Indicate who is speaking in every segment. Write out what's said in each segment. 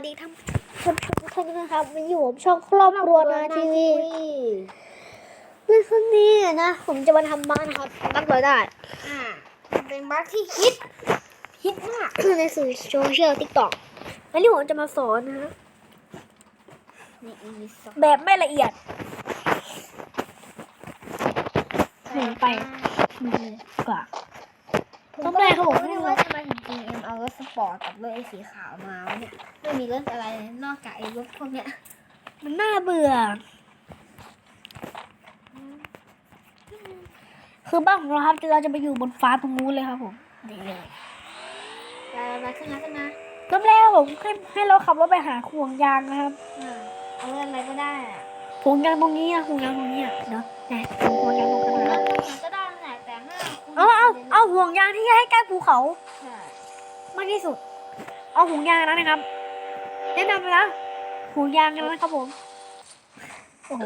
Speaker 1: วัสดีท่านผู้ชมทุกท่านนะครับวันนี้ผมช่องครอบครัวนาทีวีในครั้งนี้นะผมจะมาทำบ้านนะครับตั้งเลยได้
Speaker 2: อ่าเป็นบัคที่ฮิตฮิตมาก
Speaker 1: ในสื่อโซเชียลทิกตอกวันนี้ผมจะมาสอนนะฮะ
Speaker 2: นี่มีสอง
Speaker 1: แบบไม่ละเอียดหมุนไปดูเลยกว่า
Speaker 2: ปอร์ตกับรถไอ้สีขาวมาวะเนี่ยไม่มีรถอะไรเลยนอกจากไอ้รถพวกเนี้ย
Speaker 1: มันน่าเบื่อ คือบ้านของเราครับเราจะไปอยู่บนฟ้าตรงนู้นเลยครับผมนี่เลย
Speaker 2: ไปไปขึ้นนะขึ้นนะ
Speaker 1: เริ่มแรกผมให้ให้เราขับรถไปหาห่วงยางนะครับ
Speaker 2: อ่าเอาเรื่องอะไรก็ได้อะ
Speaker 1: ห่วงยางตรงนี้นะห่วงยางตรงนี้อะเนาะไหนห่วงยางตรงนั้น
Speaker 2: เรื่อ
Speaker 1: นะ
Speaker 2: งมันก็ได้นั่นแหละแต่ห้าคุณ
Speaker 1: เอาเอาเอาห่วงยางที่ให้ใกล้ภูเขา
Speaker 2: ใช่
Speaker 1: มากที่สุด เอาห่วงยางนั้นนะครับแนะนำเลยนะห่วงยางนั้นนะครับผม โอ้โห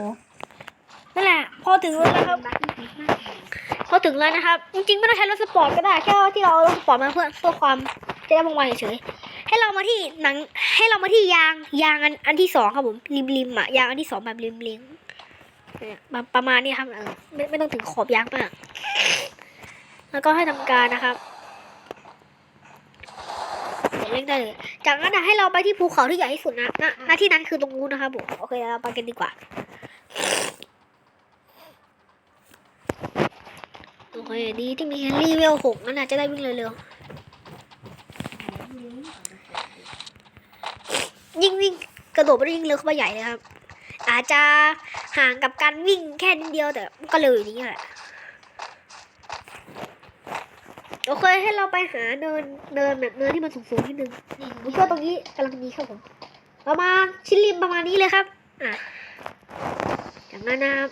Speaker 1: นั่นแหละ พอถึงแล้วนะครับ พอถึงแล้วนะครับ จริงๆไม่ต้องใช้รถสปอร์ตก็ได้ แค่ว่าที่เราเอารถสปอร์ตมาเพื่อเพื่อความจะได้ว่องไวเฉยๆให้เรามาที่หนัง ให้เรามาที่ยางยางอันอันที่สองครับผมริมริมอะยางอันที่สองแบบริมริมประมาณนี้ครับเออไม่ไม่ต้องถึงขอบยางมาก แล้วก็ให้ทำการนะครับ เล่นได้เลย จากนั้นนะให้เราไปที่ภูเขาที่ใหญ่ที่สุดนะณณที่นั้นคือตรงนู้นนะครับผมโอเคเราไปกันดีกว่าโอเคดีที่มีแฮร์รี่เวลหกนั่นน่ะจะได้วิ่งเร็วๆยิ่งวิ่งกระโดดไปยิ่งเร็วเข้าไปใหญ่เลยครับ อาจจะห่างกับการวิ่งแค่นิดเดียวแต่ก็เร็วอยู่ดีแหละ โอเคให้เราไปหาเนินเนินแบบเนินที่มันสูงๆนิดนึง
Speaker 2: นี่
Speaker 1: ผมเชื่อตรงนี้กำลังดีครับผมประมาณชิ้นริมประมาณนี้เลยครับ อะจากนั้นนะครับ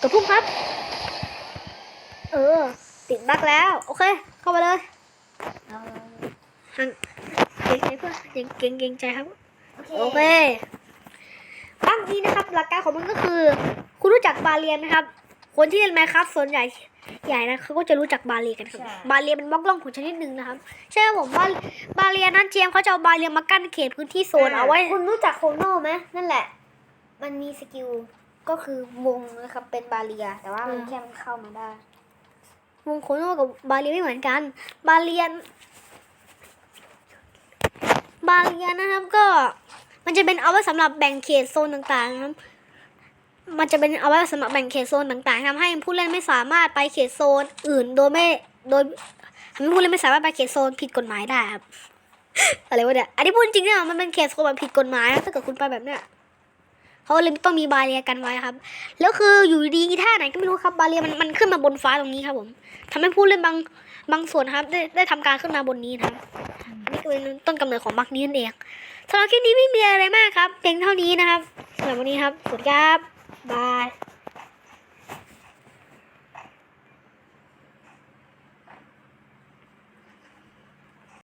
Speaker 1: กระพุ่งครับ เออ ติดบั๊กแล้ว โอเค เข้ามาเลย
Speaker 2: เอา
Speaker 1: ห่างเก่งใจเพื่อนเก่งเก่งเก่งใจครับ
Speaker 2: โอเค
Speaker 1: โอเคบางทีนะครับ หลักการของมันก็คือ คุณรู้จักบาเรียนไหมครับ คนที่เล่นไมครับส่วนใหญ่ ใหญ่นะเขาก็จะรู้จักบาเรียกันครับ บาเรียเป็นบล็อกล่องของชนิดหนึ่งนะครับใช่ครับผมบาบาเรียนั้นเจมส์เขาจะเอาบาเรียมากั้นเขตพื้นที่โซนเอาไว้
Speaker 2: คุณรู้จักโคโน่ไหมนั่นแหละ มันมีสกิลก็คือวงนะครับเป็นบาเรีย แต่ว่ามัน
Speaker 1: อ่า
Speaker 2: แค่มันเข้ามาได้
Speaker 1: วงโคโน่กับบาเรียไม่เหมือนกัน บาเรียน บาเรียนะครับก็มันจะเป็นเอาไว้สำหรับแบ่งเขตโซนต่างๆนะครับ มันจะเป็นเอาไว้สำหรับแบ่งเขตโซนต่างๆทำให้ผู้เล่นไม่สามารถไปเขตโซนอื่นโดยไม่โดยทำให้ผู้เล่นไม่สามารถไปเขตโซนผิดกฎหมายได้ครับอะไรวะเนี่ยอันนี้พูดจริงๆเนี่ยมันเป็นเขตโซนแบบผิดกฎหมายนะถ้าเกิดคุณไปแบบเนี้ยเขาเลยต้องมีบาเรียกันไว้ครับ แล้วคืออยู่ดีๆท่าไหนก็ไม่รู้ครับบาเรียมันมันขึ้นมาบนฟ้าตรงนี้ครับผมทำให้ผู้เล่นบางบางส่วนนะครับ ได้ได้ทำการขึ้นมาบนนี้นะครับนี่ก็เป็นต้นกำเนิดของบักนี้นั่นเองสำหรับคลิปนี้ไม่มีอะไรมากครับเพียงเท่านี้นะครับสำหรับวันนี้ครับสวัสดีครับ บาย